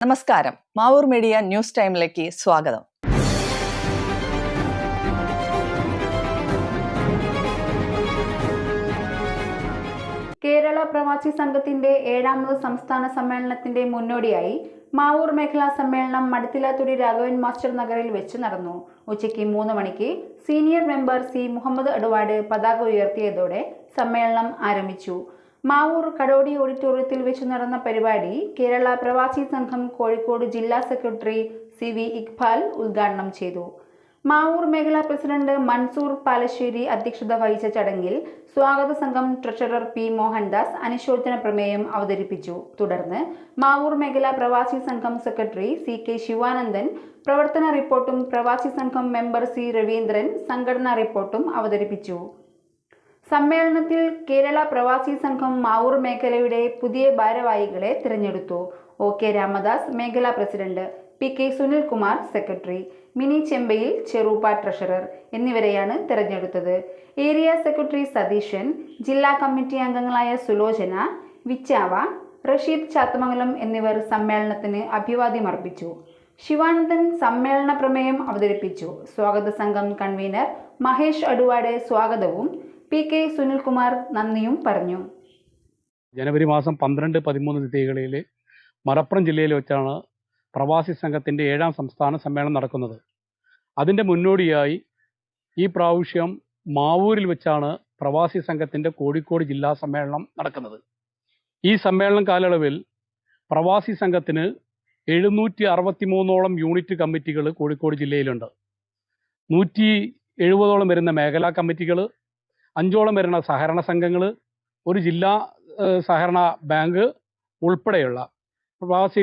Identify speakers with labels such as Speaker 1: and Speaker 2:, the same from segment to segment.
Speaker 1: നമസ്കാരം. Mavoor media news ടൈമിലേക്ക് സ്വാഗതം.
Speaker 2: കേരള പ്രവാസി സംഘത്തിന്റെ ഏഴാമത് സംസ്ഥാന സമ്മേളനത്തിന്റെ മുന്നോടിയായി മാവൂർ മേഖലാ സമ്മേളനം മടത്തിലാത്തുടി രാഘവൻ മാസ്റ്റർ നഗറിൽ വെച്ച് നടന്നു. ഉച്ചയ്ക്ക് മൂന്ന് മണിക്ക് സീനിയർ മെമ്പർ സി മുഹമ്മദ് അഡ്വാഡ് പതാക ഉയർത്തിയതോടെ സമ്മേളനം ആരംഭിച്ചു. മാവൂർ കടോടി ഓഡിറ്റോറിയത്തിൽ വെച്ച് നടന്ന പരിപാടി കേരള പ്രവാസി സംഘം കോഴിക്കോട് ജില്ലാ സെക്രട്ടറി സി വി ഇക്ബാൽ ഉദ്ഘാടനം ചെയ്തു. മാവൂർ മേഖലാ പ്രസിഡന്റ് മൻസൂർ പാലശ്ശേരി അധ്യക്ഷത വഹിച്ച ചടങ്ങിൽ സ്വാഗത സംഘം ട്രഷറർ പി മോഹൻദാസ് അനുശോചന പ്രമേയം അവതരിപ്പിച്ചു. തുടർന്ന് മാവൂർ മേഖലാ പ്രവാസി സംഘം സെക്രട്ടറി സി കെ ശിവാനന്ദൻ പ്രവർത്തന റിപ്പോർട്ടും പ്രവാസി സംഘം മെമ്പർ സി രവീന്ദ്രൻ സംഘടനാ റിപ്പോർട്ടും അവതരിപ്പിച്ചു. സമ്മേളനത്തിൽ കേരള പ്രവാസി സംഘം മാവൂർ മേഖലയുടെ പുതിയ ഭാരവാഹികളെ തിരഞ്ഞെടുത്തു. ഒ. കെ. രാമദാസ് മേഖലാ president. P. K. Sunilkumar secretary. Mini ചെമ്പയിൽ Cheruppa treasurer എന്നിവരെയാണ് തിരഞ്ഞെടുത്തത്. ഏരിയ സെക്രട്ടറി സതീശൻ ജില്ലാ കമ്മിറ്റി അംഗങ്ങളായ സുലോചന വിച്ചാവ റഷീദ് ചാത്തമംഗലം എന്നിവർ സമ്മേളനത്തിന് അഭിവാദ്യം അർപ്പിച്ചു. ശിവാനന്ദൻ സമ്മേളന പ്രമേയം അവതരിപ്പിച്ചു. സ്വാഗത സംഘം കൺവീനർ മഹേഷ് അടുവാട് സ്വാഗതവും പി കെ സുനിൽകുമാർ നന്ദിയും പറഞ്ഞു.
Speaker 3: ജനുവരി മാസം പന്ത്രണ്ട് പതിമൂന്ന് തീയതികളിൽ മലപ്പുറം ജില്ലയിൽ വെച്ചാണ് പ്രവാസി സംഘത്തിന്റെ ഏഴാം സംസ്ഥാന സമ്മേളനം നടക്കുന്നത്. അതിന്റെ മുന്നോടിയായി ഈ പ്രാവശ്യം മാവൂരിൽ വെച്ചാണ് പ്രവാസി സംഘത്തിന്റെ കോഴിക്കോട് ജില്ലാ സമ്മേളനം നടക്കുന്നത്. ഈ സമ്മേളനം കാലയളവിൽ പ്രവാസി സംഘത്തിന് എഴുന്നൂറ്റി അറുപത്തി മൂന്നോളം യൂണിറ്റ് കമ്മിറ്റികൾ കോഴിക്കോട് ജില്ലയിലുണ്ട്. നൂറ്റി എഴുപതോളം വരുന്ന മേഖലാ കമ്മിറ്റികൾ അഞ്ചോളം വരുന്ന സഹകരണ സംഘങ്ങൾ ഒരു ജില്ലാ സഹകരണ ബാങ്ക് ഉൾപ്പെടെയുള്ള പ്രവാസി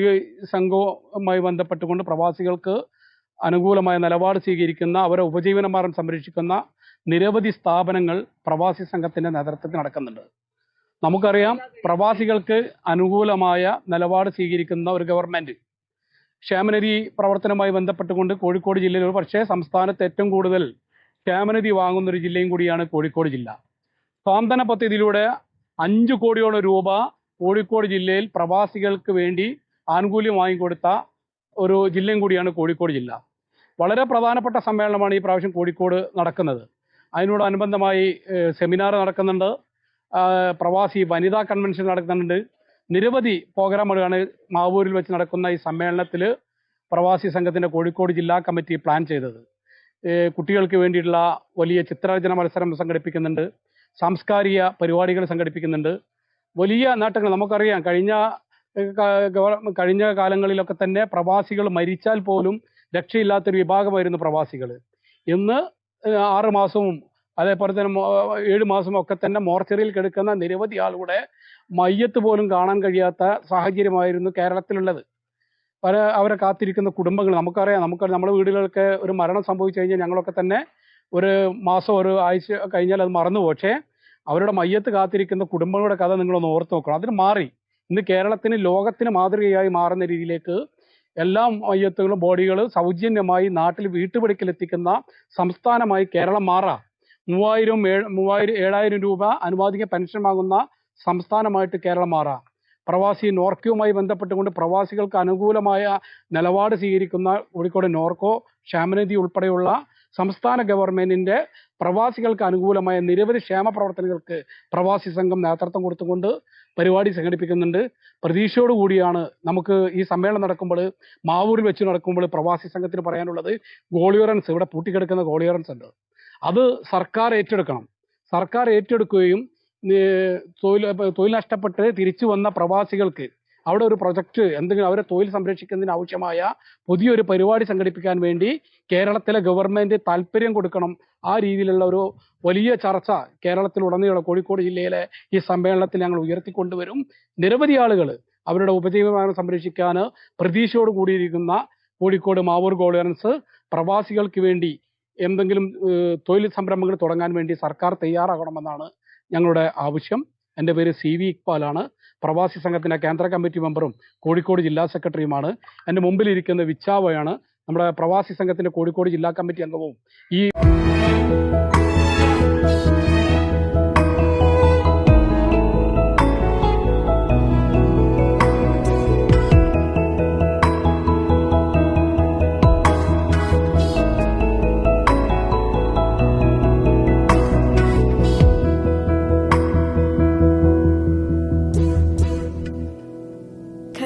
Speaker 3: സംഘവുമായി ബന്ധപ്പെട്ടുകൊണ്ട് പ്രവാസികൾക്ക് അനുകൂലമായ നിലപാട് സ്വീകരിക്കുന്ന അവരെ ഉപജീവനമാർഗം സംരക്ഷിക്കുന്ന നിരവധി സ്ഥാപനങ്ങൾ പ്രവാസി സംഘത്തിന്റെ നേതൃത്വത്തിൽ നടക്കുന്നുണ്ട്. നമുക്കറിയാം പ്രവാസികൾക്ക് അനുകൂലമായ നിലപാട് സ്വീകരിക്കുന്ന ഒരു ഗവൺമെന്റ് ക്ഷേമനിധി പ്രവർത്തനവുമായി ബന്ധപ്പെട്ടുകൊണ്ട് കോഴിക്കോട് ജില്ലയിൽ ഒരു പക്ഷേ സംസ്ഥാനത്ത് ഏറ്റവും കൂടുതൽ ക്ഷേമനിധി വാങ്ങുന്ന ഒരു ജില്ലയും കൂടിയാണ് കോഴിക്കോട് ജില്ല. സ്വാന്തന പദ്ധതിയിലൂടെ അഞ്ചു കോടിയോളം രൂപ കോഴിക്കോട് ജില്ലയിൽ പ്രവാസികൾക്ക് വേണ്ടി ആനുകൂല്യം വാങ്ങിക്കൊടുത്ത ഒരു ജില്ലയും കൂടിയാണ് കോഴിക്കോട് ജില്ല. വളരെ പ്രധാനപ്പെട്ട സമ്മേളനമാണ് ഈ പ്രാവശ്യം കോഴിക്കോട് നടക്കുന്നത്. അതിനോടനുബന്ധമായി സെമിനാർ നടക്കുന്നുണ്ട്. പ്രവാസി വനിതാ കൺവെൻഷൻ നടക്കുന്നുണ്ട്. നിരവധി പ്രോഗ്രാമുകളാണ് മാവൂരിൽ വെച്ച് നടക്കുന്ന ഈ സമ്മേളനത്തിൽ പ്രവാസി സംഘത്തിന്റെ കോഴിക്കോട് ജില്ലാ കമ്മിറ്റി പ്ലാൻ ചെയ്തത്. കുട്ടികൾക്ക് വേണ്ടിയിട്ടുള്ള വലിയ ചിത്രരചന മത്സരം സംഘടിപ്പിക്കുന്നുണ്ട്. സാംസ്കാരിക പരിപാടികൾ സംഘടിപ്പിക്കുന്നുണ്ട്. വലിയ നേട്ടങ്ങൾ നമുക്കറിയാം. കഴിഞ്ഞ കഴിഞ്ഞ കാലങ്ങളിലൊക്കെ തന്നെ പ്രവാസികൾ മരിച്ചാൽ പോലും രക്ഷയില്ലാത്തൊരു വിഭാഗമായിരുന്നു പ്രവാസികൾ. ഇന്ന് ആറു മാസവും അതേപോലെ തന്നെ ഏഴു മാസവും ഒക്കെ തന്നെ മോർച്ചറിയിൽ കിടക്കുന്ന നിരവധി ആളുകളുടെ മയ്യത്ത് പോലും കാണാൻ കഴിയാത്ത സാഹചര്യമായിരുന്നു കേരളത്തിലുള്ളത്. പല അവരെ കാത്തിരിക്കുന്ന കുടുംബങ്ങൾ. നമുക്കറിയാം നമുക്ക് നമ്മുടെ വീടുകളിലൊക്കെ ഒരു മരണം സംഭവിച്ചു കഴിഞ്ഞാൽ ഞങ്ങളൊക്കെ തന്നെ ഒരു മാസം ഒരു ആഴ്ച കഴിഞ്ഞാൽ അത് മറന്നു പക്ഷേ അവരുടെ മയ്യത്ത് കാത്തിരിക്കുന്ന കുടുംബങ്ങളുടെ കഥ നിങ്ങളൊന്ന് ഓർത്ത് നോക്കണം. അതിന് മാറി. ഇന്ന് കേരളത്തിന് ലോകത്തിന് മാതൃകയായി മാറുന്ന രീതിയിലേക്ക് എല്ലാ മയ്യത്തുകളും ബോഡികൾ സൗജന്യമായി നാട്ടിൽ വീട്ടുപടിക്കലെത്തിക്കുന്ന സംസ്ഥാനമായി കേരളം മാറാം. മൂവായിരം ഏഴ് മൂവായിരം ഏഴായിരം രൂപ അനുവാദിക പെൻഷൻ വാങ്ങുന്ന സംസ്ഥാനമായിട്ട് കേരളം മാറാം. പ്രവാസി നോർക്കയുമായി ബന്ധപ്പെട്ടുകൊണ്ട് പ്രവാസികൾക്ക് അനുകൂലമായ നിലപാട് സ്വീകരിക്കുന്ന കോഴിക്കോട് നോർക്കോ ക്ഷേമനിധി ഉൾപ്പെടെയുള്ള സംസ്ഥാന ഗവൺമെന്റിന്റെ പ്രവാസികൾക്ക് അനുകൂലമായ നിരവധി ക്ഷേമ പ്രവർത്തനങ്ങൾക്ക് പ്രവാസി സംഘം നേതൃത്വം കൊടുത്തുകൊണ്ട് പരിപാടി സംഘടിപ്പിക്കുന്നുണ്ട്. പ്രതീക്ഷയോടുകൂടിയാണ് നമുക്ക് ഈ സമ്മേളനം നടക്കുമ്പോൾ മാവൂരിൽ വെച്ച് നടക്കുമ്പോൾ പ്രവാസി സംഘത്തിന് പറയാനുള്ളത് ഗോളിയറൻസ് ഇവിടെ പൂട്ടിക്കിടക്കുന്ന ഗോളിയറൻസ് ഉണ്ട്. അത് സർക്കാർ ഏറ്റെടുക്കണം. സർക്കാർ ഏറ്റെടുക്കുകയും തൊഴിൽ തൊഴിൽ നഷ്ടപ്പെട്ട് തിരിച്ചു വന്ന പ്രവാസികൾക്ക് അവിടെ ഒരു പ്രൊജക്ട് എന്തെങ്കിലും അവരെ തൊഴിൽ സംരക്ഷിക്കുന്നതിന് ആവശ്യമായ പുതിയൊരു പരിപാടി സംഘടിപ്പിക്കാൻ വേണ്ടി കേരളത്തിലെ ഗവൺമെന്റ് താല്പര്യം കൊടുക്കണം. ആ രീതിയിലുള്ള ഒരു വലിയ ചർച്ച കേരളത്തിലുടനീളം കോഴിക്കോട് ജില്ലയിലെ ഈ സമ്മേളനത്തിൽ ഞങ്ങൾ ഉയർത്തിക്കൊണ്ടുവരും. നിരവധി ആളുകൾ അവരുടെ ഉപജീവനം സംരക്ഷിക്കാൻ പ്രതീക്ഷയോട് കൂടിയിരിക്കുന്ന കോഴിക്കോട് മാവൂർ ഗോളിയൻസ് പ്രവാസികൾക്ക് വേണ്ടി എന്തെങ്കിലും തൊഴിൽ സംരംഭങ്ങൾ തുടങ്ങാൻ വേണ്ടി സർക്കാർ തയ്യാറാകണമെന്നാണ് ഞങ്ങളുടെ ആവശ്യം. എന്റെ പേര് സി വി ഇക്ബാലാണ്. പ്രവാസി സംഘത്തിന്റെ കേന്ദ്ര കമ്മിറ്റി മെമ്പറും കോഴിക്കോട് ജില്ലാ സെക്രട്ടറിയുമാണ്. എന്റെ മുമ്പിലിരിക്കുന്ന വിച്ചാവയാണ് നമ്മുടെ പ്രവാസി സംഘത്തിന്റെ കോഴിക്കോട് ജില്ലാ കമ്മിറ്റി അംഗവും. ഈ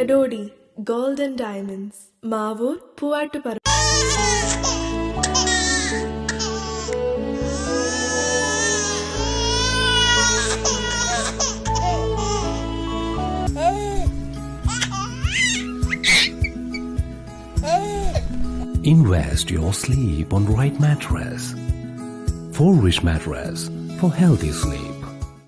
Speaker 4: Kadodi golden diamonds Mavoor Poovattupara
Speaker 5: Invest your sleep on right mattress. For rich mattress for healthy sleep.